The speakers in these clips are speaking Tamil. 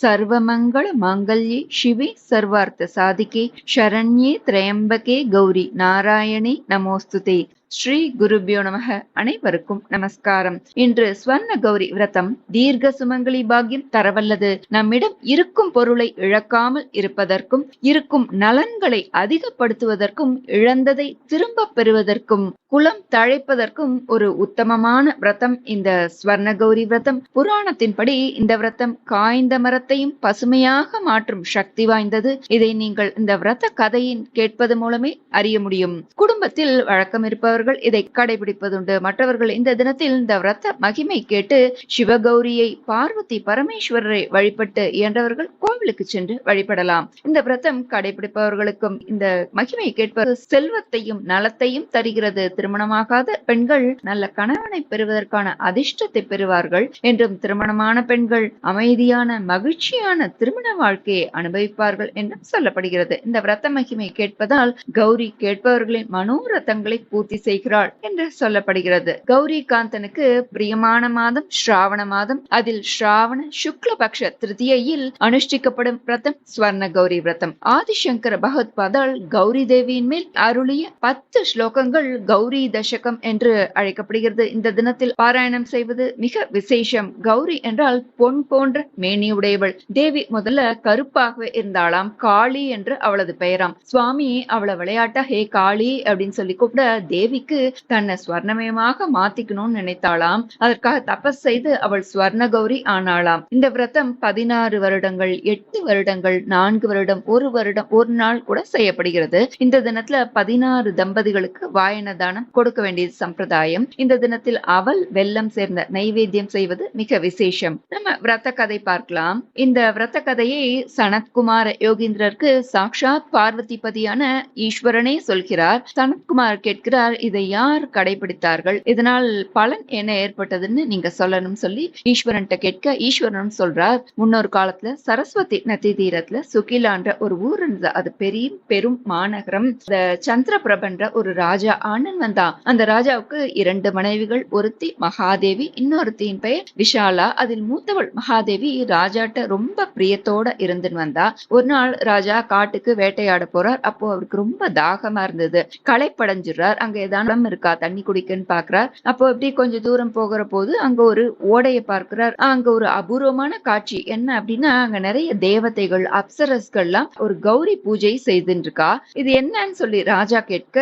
ಸರ್ವಮಂಗಳ ಮಾಂಗಲ್ಯೆ ಶಿವೆ ಸರ್ವಾರ್ಥ ಸಾಧಿಕೆ ಶರಣ್ಯೆ ತ್ರಯಂಬಕೆ ಗೌರಿ ನಾರಾಯಣಿ ನಮೋಸ್ತುತೆ. ஸ்ரீ குருபியோ நமக. அனைவருக்கும் நமஸ்காரம். இன்று ஸ்வர்ண கௌரி விரதம் தீர்க்க சுமங்கலி பாக்கியம் தரவல்லது. நம்மிடம் இருக்கும் பொருளை இழக்காமல் இருப்பதற்கும் இருக்கும் நலன்களை அதிகப்படுத்துவதற்கும் இழந்ததை திரும்ப பெறுவதற்கும் குலம் தழைப்பதற்கும் ஒரு உத்தமமான விரதம் இந்த ஸ்வர்ண கௌரி விரதம். புராணத்தின்படி இந்த விரதம் காய்ந்த மரத்தையும் பசுமையாக மாற்றும் சக்தி வாய்ந்தது. இதை நீங்கள் இந்த விரத கதையின் கேட்பது மூலமே அறிய முடியும். குடும்பத்தில் வழக்கம் இருப்பவர்கள் இதை கடைபிடிப்பதுண்டு. மற்றவர்கள் இந்த தினத்தில் இந்த விரத மகிமை கேட்டு சிவகௌரியை பார்வதி பரமேஸ்வரரை வழிபட்டு இயன்றவர்கள் கோவிலுக்கு சென்று வழிபடலாம். இந்த விரதம் கடைபிடிப்பவர்களுக்கும் இந்த மகிமை கேட்பது செல்வத்தையும் நலத்தையும் தருகிறது. திருமணமாகாத பெண்கள் நல்ல கணவனை பெறுவதற்கான அதிர்ஷ்டத்தை பெறுவார்கள். என்றும் திருமணமான பெண்கள் அமைதியான மகிழ்ச்சியான திருமண வாழ்க்கையை அனுபவிப்பார்கள் என்றும் சொல்லப்படுகிறது. இந்த விரத மகிமை கேட்பதால் கௌரி கேட்பவர்களின் மனோரதங்களை பூர்த்தி செய்கிறாள் என்று சொல்லப்படுகிறது. கௌரி காந்தனுக்கு பிரியமான மாதம் ஸ்ராவண மாதம். அதில் ஸ்ராவண சுக்லபக்ஷ திருதியையில் அனுஷ்டிக்கப்படும் விரதம் ஸ்வர்ண கௌரி விரதம். ஆதிசங்கர பகவத்பாதால் கௌரி தேவியின் மேல் அருளிய பத்து ஸ்லோகங்கள் கௌரி தசகம் என்று அழைக்கப்படுகிறது. இந்த தினத்தில் பாராயணம் செய்வது மிக விசேஷம். கௌரி என்றால் பொன் போன்ற மேனியுடையவள். தேவி முதல்ல கருப்பாகவே இருந்தாளாம். காளி என்று அவளது பெயராம். சுவாமி அவளை விளையாட்டா ஹே காளி அப்படின்னு சொல்லி கூப்பிட தேவி தேவிக்கு தன்னை ஸ்வர்ணமயமாக மாத்திக்கணும்னு நினைத்தாளாம். அதற்காக தபஸ் செய்து அவள் ஸ்வர்ண கௌரி ஆனாளாம். இந்த விரதம் பதினாறு வருடங்கள் எட்டு வருடங்கள் நான்கு வருடம் ஒரு வருடம் ஒரு நாள் கூட செய்யப்படுகிறது. இந்த தினத்துல பதினாறு தம்பதிகளுக்கு வாயன தானம் கொடுக்க வேண்டியது சம்பிரதாயம். இந்த தினத்தில் அவல் வெல்லம் சேர்ந்த நைவேத்தியம் செய்வது மிக விசேஷம். நம்ம விரத கதை பார்க்கலாம். இந்த விரத கதையை சனத்குமார யோகீந்திரருக்கு சாக்ஷாத் பார்வதிபதியான ஈஸ்வரனே சொல்கிறார். சனத்குமார் கேட்கிறார் இதை யார் கடைபிடித்தார்கள்? இதனால் பலன் என்ன ஏற்பட்டதுன்னு நீங்க சொல்லணும் சொல்லி ஈஸ்வரன் கேட்க ஈஸ்வரன் சொல்றார் முன்னொரு காலத்துல சரஸ்வதி நதி தீரத்துல சுகிலான்ற ஒரு ஊர் இருந்தது. அது பெரிய பெரும் மாநகரம். இந்த சந்திரபிரபன்ற ஒரு ராஜா ஆனன் வந்தான். அந்த ராஜாவுக்கு இரண்டு மனைவிகள் ஒருத்தி மகாதேவி இன்னொருத்தியின் பெயர் விஷாலா. அதில் மூத்தவள் மகாதேவி ராஜாட்ட ரொம்ப பிரியத்தோட இருந்துன்னு வந்தா. ஒரு நாள் ராஜா காட்டுக்கு வேட்டையாட போறார். அப்போ அவருக்கு ரொம்ப தாகமா இருந்தது. களைப்படைஞ்சிடுறார். அங்க ஏதானும் இருக்கா? தண்ணி குடிக்கன்னு பாக்குறார் அப்போ இப்படி கொஞ்சம் தூரம் போகிற போது அங்க ஒரு ஓடைய பார்க்கிறார். அங்க ஒரு அபூர்வமான காட்சி. என்ன அப்படின்னா அங்க நிறைய தேவதைகள் அப்சரஸ்கள்லாம் ஒரு கௌரி பூஜை செய்துட்டு இருக்கா இது என்னன்னு சொல்லி ராஜா கேட்க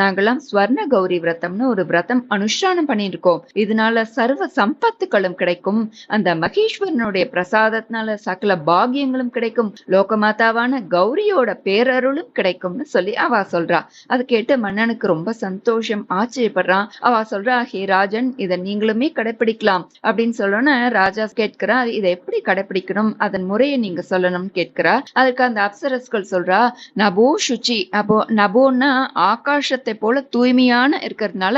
நாங்கெல்லாம் ஸ்வர்ண கௌரி விரதம்னு ஒரு விரதம் அனுஷ்டானம் பண்ணிட்டு இருக்கோம் இதனால சர்வ சம்பத்துக்களும் கிடைக்கும். அந்த மகேஸ்வரனுடைய பிரசாதத்தினால சகல பாகியங்களும் கிடைக்கும். லோகமாதாவான கௌரியோட பேரருளும் கிடைக்கும்னு சொல்லி அவ சொல்றா. அது கேட்டு மன்னனுக்கு ரொம்ப சந்தோஷம். சந்தோஷம் ஆச்சரியப்படுறான். அவ சொல்றா ஹே ராஜன் இதை நீங்களுமே கடைபிடிக்கலாம் அப்படின்னு சொல்லணும்னு ராஜா கேட்கிறா இதை எப்படி கடைபிடிக்கணும் அதன் முறையை நீங்க சொல்லணும்னு கேட்கிறா. அதுக்கு அந்த அப்சரஸ்கள் சொல்றா நபோ சுச்சி. அப்போ நபோன்னா ஆகாசத்தை போல தூய்மையான இருக்கிறதுனால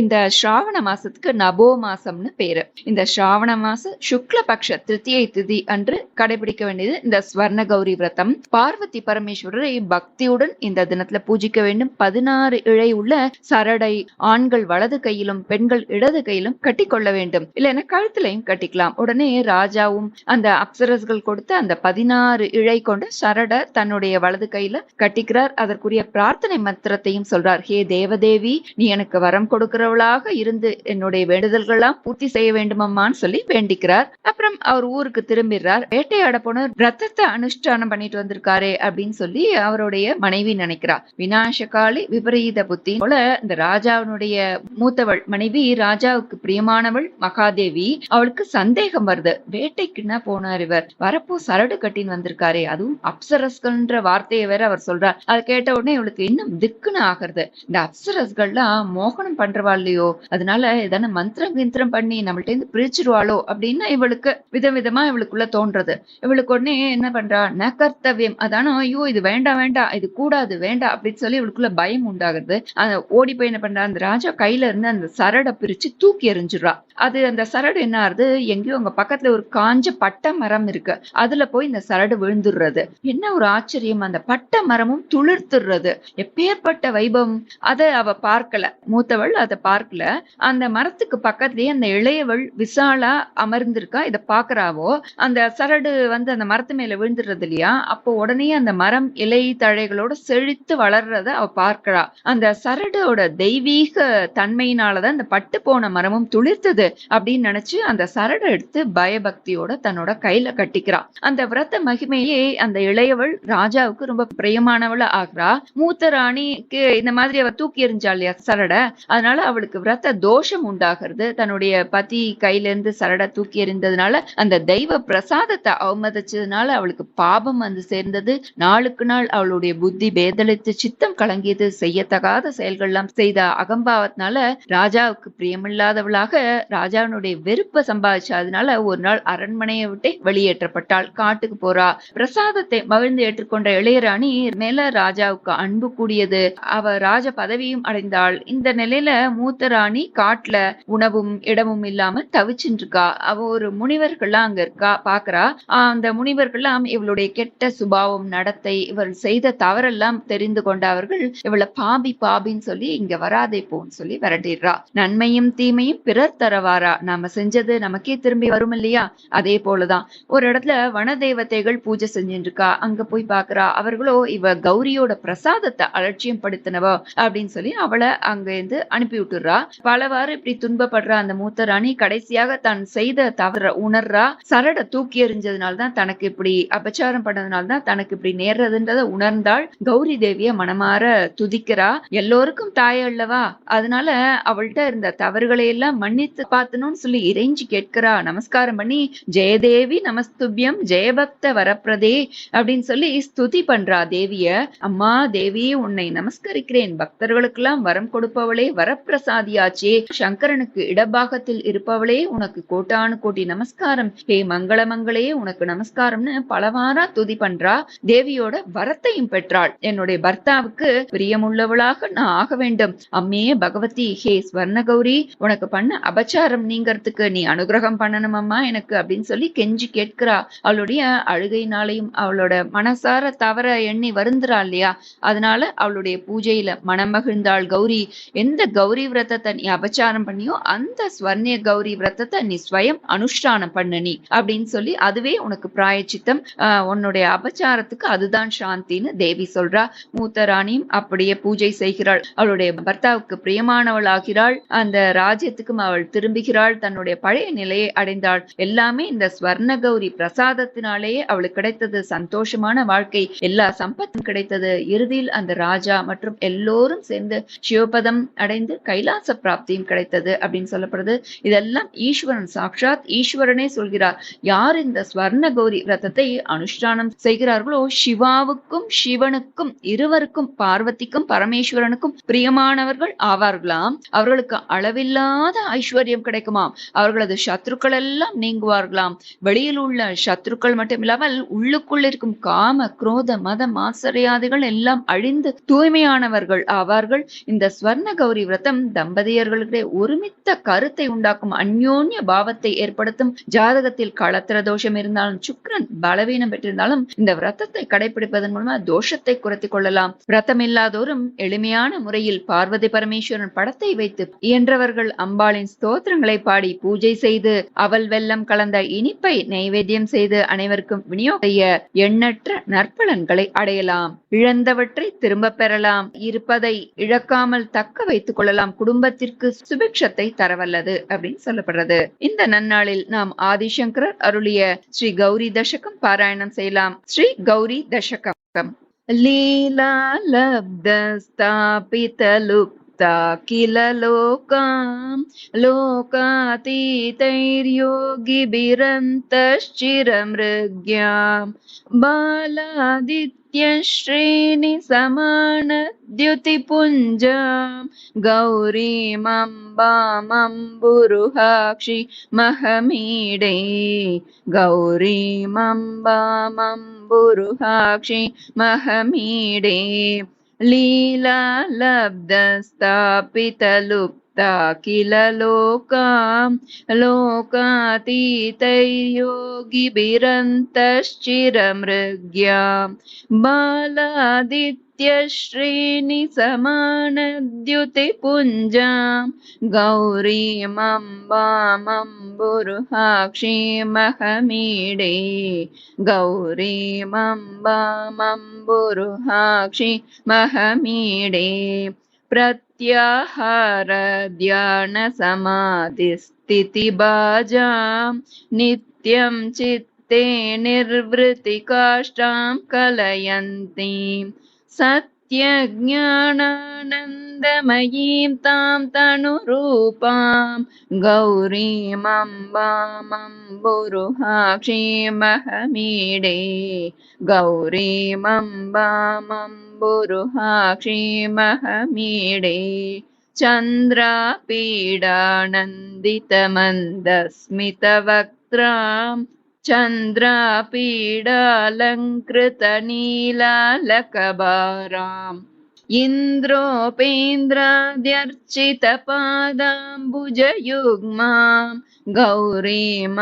இந்த ஸ்ராவண மாசத்துக்கு நபோ மாசம்னு பேரு. இந்த ஸ்ராவண மாச சுக்ல பக்ஷ திருத்தியை திதி அன்று கடைபிடிக்க வேண்டியது இந்த ஸ்வர்ண கௌரி விரதம். பார்வதி பரமேஸ்வரரை பக்தியுடன் இந்த தினத்துல பூஜிக்க வேண்டும். பதினாறு இழை உள்ள சரடை ஆண்கள் வலது கையிலும் பெண்கள் இடது கையிலும் கட்டிக்கொள்ள வேண்டும். இல்லைன்னா கழுத்திலையும் கட்டிக்கலாம். உடனே ராஜாவும் அந்த அப்சரஸ்கள் கொடுத்த அந்த பதினாறு இழை கொண்ட சரட தன்னுடைய வலது கையில கட்டிக்கிறார். அதற்குரிய பிரார்த்தனை மந்திரத்தையும் சொல்றார். ஹே தேவதேவி நீ எனக்கு வரம் கொடுக்கிறவளாக இருந்து என்னுடைய வேண்டுதல்கள்லாம் பூர்த்தி செய்ய வேண்டுமம்மான்னு சொல்லி வேண்டிக்கிறார். அப்புறம் அவர் ஊருக்கு திரும்பிடுறார். வேட்டையாட போன ரத்தத்தை அனுஷ்டானம் பண்ணிட்டு வந்திருக்காரே அப்படின்னு சொல்லி அவருடைய மனைவி நினைக்கிறா. விநாசகாலி விபரீத புத்தி போல இந்த ராஜாவினுடைய மூத்தவள் மனைவி ராஜாவுக்கு பிரியமானவள் மகாதேவி அவளுக்கு சந்தேகம் வருது. வேட்டைக்குன்னா போனார் இவர். வரப்போ சரடு கட்டின்னு வந்திருக்காரு. அதுவும் அப்சரஸ்கள்ன்ற வார்த்தையை வேற அவர் சொல்றார். அதை கேட்ட உடனே இவளுக்கு இன்னும் திக்குன்னு ஆகிறது. இந்த அப்சரஸ்கள்லாம் மோகனம் பண்றவா இல்லையோ? அதனால ஏதான மந்திரம் கிந்திரம் பண்ணி நம்மள்ட்ட இருந்து பிரிச்சிருவாளோ? அப்படின்னு இவளுக்கு விதவிதமா இவளுக்குள்ள தோன்றது. இவளுக்கு உடனே என்ன பண்றா? நகர்த்தவியம் கர்த்தவியம். அதான ஐயோ இது வேண்டாம் வேண்டாம். இது கூடாது வேண்டாம். அப்படின்னு சொல்லி இவளுக்குள்ள பயம் உண்டாகிறது அந்த ஓடி போய் என்ன பண்றா? அந்த ராஜா கையில இருந்து அந்த சரடை பிரிச்சு தூக்கி எறிஞ்சிடுறா. அது அந்த சரடு என்ன ஆறுது? எங்கேயோ அங்க பக்கத்துல ஒரு காஞ்ச பட்டை மரம் இருக்கு. அதுல போய் இந்த சரடு விழுந்துடுறது. என்ன ஒரு ஆச்சரியம். அந்த பட்டை மரமும் துளிர்த்துடுறது. எப்பேற்பட்ட வைபவம். அதை அவ பார்க்கல. மூத்தவள் அதை பார்க்கல. அந்த மரத்துக்கு பக்கத்துலயே அந்த இளையவள் விசாலா அமர்ந்திருக்கா. இத பாக்குறாவோ அந்த சரடு வந்து அந்த மரத்து மேல விழுந்துடுறது இல்லையா? அப்போ உடனே அந்த மரம் இலை தழைகளோட செழித்து வளர்றத அவ பார்க்கிறா. அந்த சரடோட தெய்வீக தன்மையினாலதான் அந்த பட்டு போன மரமும் துளிர்த்தது அப்படின்னு நினைச்சு அந்த சரடை எடுத்து பயபக்தியோட தன்னோட கையில கட்டிக்கிறா. அந்த விரத மகிமையே அந்த இளையவள் ராஜாவுக்கு ரொம்ப பிரியமானவள ஆகிறா. மூத்த ராணிக்கு இந்த மாதிரி அவ தூக்கி எறிஞ்சா இல்லையா சரடை? அதனால அவளுக்கு விரத தோஷம் உண்டாகிறது. தன்னுடைய பதி கையில இருந்து சரடை தூக்கி எறிந்ததுனால அந்த தெய்வ பிரசாதத்தை அவமதிச்சதுனால அவளுக்கு பாபம் வந்து சேர்ந்தது. நாளுக்கு நாள் அவளுடைய புத்தி பேதலித்து சித்தம் கலங்கியது. செய்யத்தகாத செயல்கள்லாம் தான் செய்த அகம்பாவத்தினால ராஜாவுக்கு பிரியமில்லாதவளாக ராஜாவினுடைய வெறுப்ப சம்பாதிச்ச அதனால ஒரு நாள் அரண்மனையை விட்டு வெளியேற்றப்பட்டாள். காட்டுக்கு போறா. பிரசாதத்தை மகிழ்ந்து ஏற்றுக்கொண்ட இளையராணி மேல ராஜாவுக்கு அன்பு கூடியது. அவ ராஜ பதவியும் அடைந்தாள். இந்த நிலையில மூத்த ராணி காட்டுல உணவும் இடமும் இல்லாம தவிச்சுட்டு இருக்கா அவ ஒரு முனிவர்கள்லாம் அங்க இருக்கா? பாக்குறா. அந்த முனிவர்கள்லாம் இவளுடைய கெட்ட சுபாவம் நடத்தை இவள் செய்த தவறெல்லாம் தெரிந்து கொண்ட அவர்கள் இவளை பாபி பாபின்னு சொல்லி இங்க வராதே போன்னு சொல்லி விரட்டிடுறா. நன்மையும் தீமையும் பிறர் தரவாரா? நாம செஞ்சது நமக்கே திரும்பி வரும் இல்லையா? அதே போலதான். ஒரு இடத்துல வன தேவதைகள் பூஜை செஞ்சுட்டு இருக்கா அங்க போய் பாக்குறா. அவர்களோ இவ கௌரியோட பிரசாதத்தை அலட்சியம் படுத்தினவ? அப்படின்னு சொல்லி அவளை அங்க இருந்து அனுப்பி விட்டுறா பலவாறு இப்படி துன்பப்படுற. அந்த மூத்த ராணி கடைசியாக தான் செய்த தவற உணர்றா. சரட தூக்கி எறிஞ்சதுனால்தான் தனக்கு இப்படி அபச்சாரம் பண்ணதுனால்தான் தனக்கு இப்படி நேர்றதுன்றத உணர்ந்தாள் கௌரி தேவிய மனமாற துதிக்கிறா. எல்லோருக்கும் தாய் அல்லவா? அதனால அவள்கிட்ட இருந்த தவறுகளை எல்லாம் மன்னித்து பார்த்தணும்னு சொல்லி இறைஞ்சி கேட்கிறா. நமஸ்காரம் பண்ணி ஜெயதேவி நமஸ்துபியம் ஜெயபக்த வரப்பிரதே அப்படின்னு சொல்லி ஸ்துதி பண்றா தேவிய. அம்மா தேவி உன்னை நமஸ்கரிக்கிறேன். பக்தர்களுக்கெல்லாம் வரம் கொடுப்பவளே வரப்பிரசாதியாச்சே. சங்கரனுக்கு இடபாகத்தில் இருப்பவளே உனக்கு கோட்டானு கோட்டி நமஸ்காரம். ஹே மங்களமங்களே உனக்கு நமஸ்காரம்னு பலவாரா துதி பண்றா. தேவியோட வரத்தையும் பெற்றாள். என்னுடைய பர்த்தாவுக்கு பிரியமுள்ளவளாக நான் ஆக வேண்டும் அம்மே பகவதி ஹே ஸ்வர்ணகௌரி உனக்கு பண்ண அபச்சாரம் நீங்கிறதுக்கு நீ அனுகிரகம் பண்ணணும் அம்மா எனக்கு அப்படின்னு சொல்லி கெஞ்சி கேட்கிறா. அவளுடைய அழுகையினாலையும் அவளோட மனசார தவற எண்ணி வருந்துறா இல்லையா? அதனால அவளுடைய பூஜையில மனமகிழ்ந்தாள் கௌரி. எந்த கௌரி விரதத்தை நீ அபச்சாரம் பண்ணியோ அந்த ஸ்வர்ணிய கௌரி விரதத்தை நீ ஸ்வயம் அனுஷ்டானம் பண்ண நீ அப்படின்னு சொல்லி அதுவே உனக்கு பிராயச்சித்தம். ஆஹ் உன்னுடைய அபச்சாரத்துக்கு அதுதான் சாந்தின்னு தேவி சொல்றா. மூத்த ராணியும் அப்படியே பூஜை செய்கிறாள். அவளுடைய பர்த்தாவுக்கு பிரியமானவளாகிறாள். அந்த ராஜ்யத்துக்கும் அவள் திரும்புகிறாள். தன்னுடைய பழைய நிலையை அடைந்தாள். எல்லாமே இந்த ஸ்வர்ண கௌரி பிரசாதத்தினாலேயே அவளுக்கு கிடைத்தது. சந்தோஷமான வாழ்க்கை. எல்லா சம்பத்தும் கிடைத்தது. இறுதியில் அந்த ராஜா மற்றும் எல்லோரும் சேர்ந்து சிவபதம் அடைந்து கைலாச பிராப்தியும் கிடைத்தது அப்படின்னு சொல்லப்படுது. இதெல்லாம் ஈஸ்வரன் சாட்சாத் ஈஸ்வரனே சொல்கிறார். யார் இந்த ஸ்வர்ண கௌரி விரதத்தை அனுஷ்டானம் செய்கிறார்களோ சிவாவுக்கும் சிவனுக்கும் இருவருக்கும் பார்வதிக்கும் பரமேஸ்வரனுக்கும் பிரிய பிரியமானவர்கள் ஆவார்களாம். அவர்களுக்கு அளவில்லாத ஐஸ்வர்யம் கிடைக்குமாம். அவர்களது சத்ருக்கள் எல்லாம் நீங்குவார்களாம். வெளியில் உள்ள சத்ருக்கள் மட்டும் இல்லாமல் உள்ளுக்குள் இருக்கும் காம குரோத மத மாசரியாதைகள் எல்லாம் அழிந்து தூய்மையானவர்கள் ஆவார்கள். இந்த ஸ்வர்ண கௌரி விரதம் தம்பதியர்களுடைய ஒருமித்த கருத்தை உண்டாக்கும் அந்யோன்ய பாவத்தை ஏற்படுத்தும். ஜாதகத்தில் களத்திர தோஷம் இருந்தாலும் சுக்ரன் பலவீனம் பெற்றிருந்தாலும் இந்த விரதத்தை கடைபிடிப்பதன் மூலமா தோஷத்தை குறைத்துக் கொள்ளலாம். விரதம் இல்லாதோரும் எளிமையான முறையில் பார்வதி பரமேஸ்வரன் படத்தை வைத்து இயன்றவர்கள் அம்பாளின் ஸ்தோத்திரங்களை பாடி பூஜை செய்து அவல் வெல்லம் கலந்த இனிப்பை நைவேத்தியம் செய்து அனைவருக்கும் விநியோக எண்ணற்ற நற்பலன்களை அடையலாம். இழந்தவற்றை திரும்ப பெறலாம். இருப்பதை இழக்காமல் தக்க வைத்துக் கொள்ளலாம். குடும்பத்திற்கு சுபிக்ஷத்தை தரவல்லது அப்படின்னு சொல்லப்படுறது. இந்த நன்னாளில் நாம் ஆதிசங்கரர் அருளிய ஸ்ரீ கௌரி தசகம் பாராயணம் செய்யலாம். ஸ்ரீ கௌரி தசகம். लीलालब्धस्थापितलुप्ता किल लोकां लोकातीतैर्योगिभिरन्तश्चिरमृग्यां बालादित्यश्रेणिसमानद्युतिपुञ्जां गौरीमम्बामम्बुरुहाक्षि महमीडे गौरीमम्बामम् शम्भुरुहाक्षि महमीडे लीला लीलालब्धस्थापितलुप्त किल लोकां लोकातीतैर्योगिभिरन्तश्चिरमृग्या बालादित्यश्रेणिसमानद्युतिपुञ्जां गौरीमम्बामम्बुरुहाक्षीमहमीडे। गौरीमम्बामम्बुरुहाक्षि महमीडे प्रत्याहारध्यानसमाधिस्थितिबाजां नित्यं चित्ते निर्वृतिकाष्ठां कलयन्तीं। सत्यज्ञानानन्दमयीं तां तनुरूपां गौरीमम्बामम्बुरुहाक्षीमहमीडे ुरुहा क्षीमहमीडे चन्द्रापीडानन्दितमन्दस्मितवक्त्रा चन्द्रापीडालङ्कृतनीलालकबाराम् इन्द्रोपेन्द्राद्यर्चितपादाम्बुजयुग्मां गौरीमम्बामम्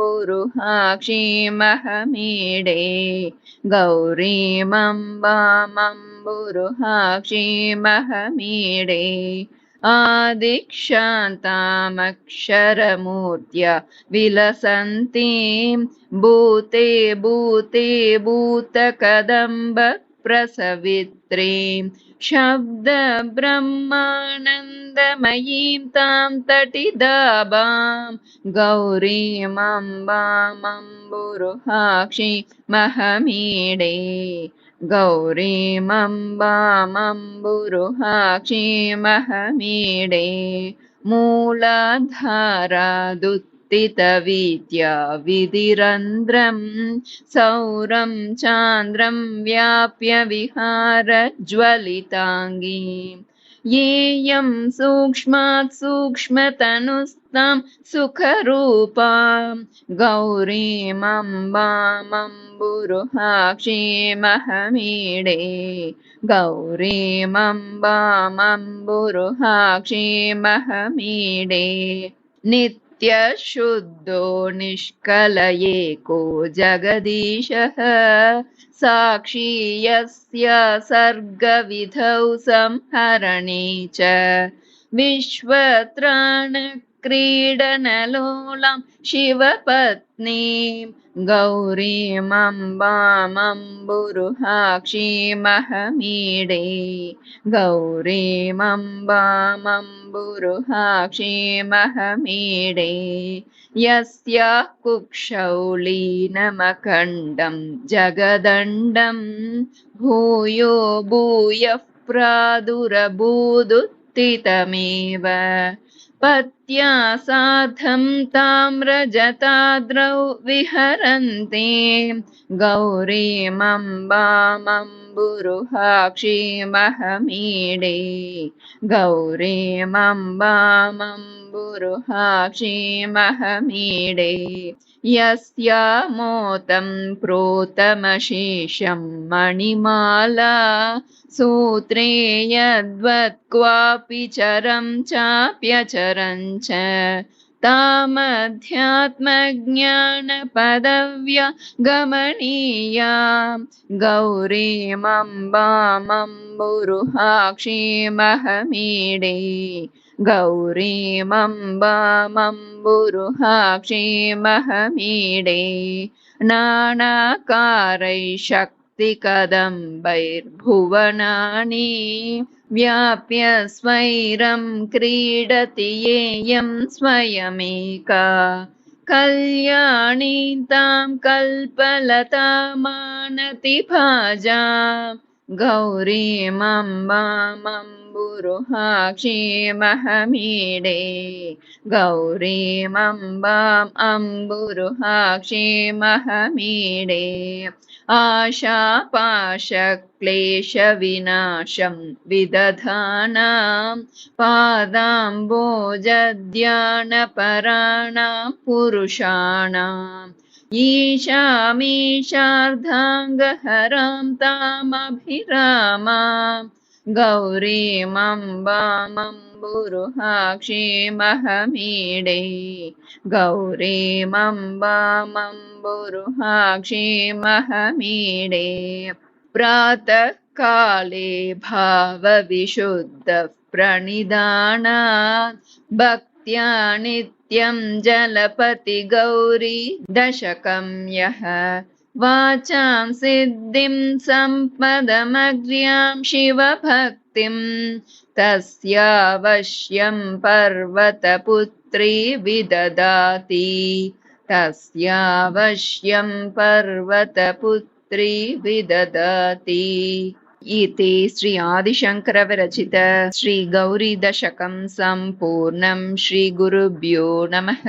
गौरीमम्बामम्बुरुहाक्षीमहमीडे गौरीमम्बामम्बुरुहाक्षीमहमीडे। आदिक्षान्तामक्षरमूर्त्या विलसन्तीं। भूते भूते भूतकदम्ब प्रसवित्रीं। शब्दब्रह्मानन्दमयीं तां तटिदाबां। गौरीमम्बामम्बुरुहाक्षि महमीडे। गौरीमम्बामम्बुरुहाक्षि महमीडे मूलाधारादुत्थितवीत्या विधिरन्ध्रं सौरं चान्द्रं व्याप्य विहारज्वलिताङ्गीं। येयं सूक्ष्मात् सूक्ष्मतनुस्तां सुखरूपां गौरीमम्बामम्बुरुहाक्षि महमीडे गौरीमम्बामम्बुरुहाक्षि महमीडे निष्कलये को जगदीशः। साक्षी यस्य सर्गविधौ संहरणे च। क्रीडनलोलां शिवपत्नीं गौरीमम्बामम्बुरुहाक्षीमहमीडे। गौरीमम्बामम्बुरुहाक्षीमहमीडे। यस्याः कुक्षौलीनमखण्डं जगदण्डं भूयो भूयः प्रादुरभूदुत्थितमेव। पत्या साधं ताम्रजताद्रौ विहरन्ति गौरीमम्बामम्बुरुहाक्षि महमीडे ुरुहाक्षी महमीडे मोतं प्रोतमशेषं मणिमाला। सूत्रे यद्वत् क्वापि चरम् चाप्यचरन् च। तामध्यात्मज्ञानपदव्या गमनीया गौरीमम्बामम्बुरुहाक्षीमहमीडे महमीडे गौरीमम्बामम्बुरुहाक्षि महमीडे नानाकारैः शक्तिकदम्बैर्भुवनानि व्याप्य स्वैरं क्रीडति येयं स्वयमेका कल्याणी तां कल्पलतामानति गौरीमम्बामम्बुरुहाक्षीमहमीडे गौरीमम्बाम् अम्बुरुहाक्षीमहमीडे आशापाशक्लेशविनाशं विदधानां पादाम्बोजध्यानपराणां पुरुषाणाम् ईशामीशार्धाङ्गहरां तामभिरामां गौरीमम्बामम्बुरुहाक्षीमहमीडे गौरीमम्बामम्बुरुहाक्षीमहमीडे प्रातःकाले भावविशुद्धः प्रणिधानात् भक्त्या नित्यं जलपति गौरी दशकं यः। वाचां सिद्धिं सम्पदमग्र्यां शिवभक्तिं तस्यावश्यं पर्वतपुत्री विददाति। तस्यावश्यं पर्वतपुत्री विददाति इति श्री आदिशङ्करविरचित श्रीगौरीदशकं सम्पूर्णं श्रीगुरुभ्यो नमः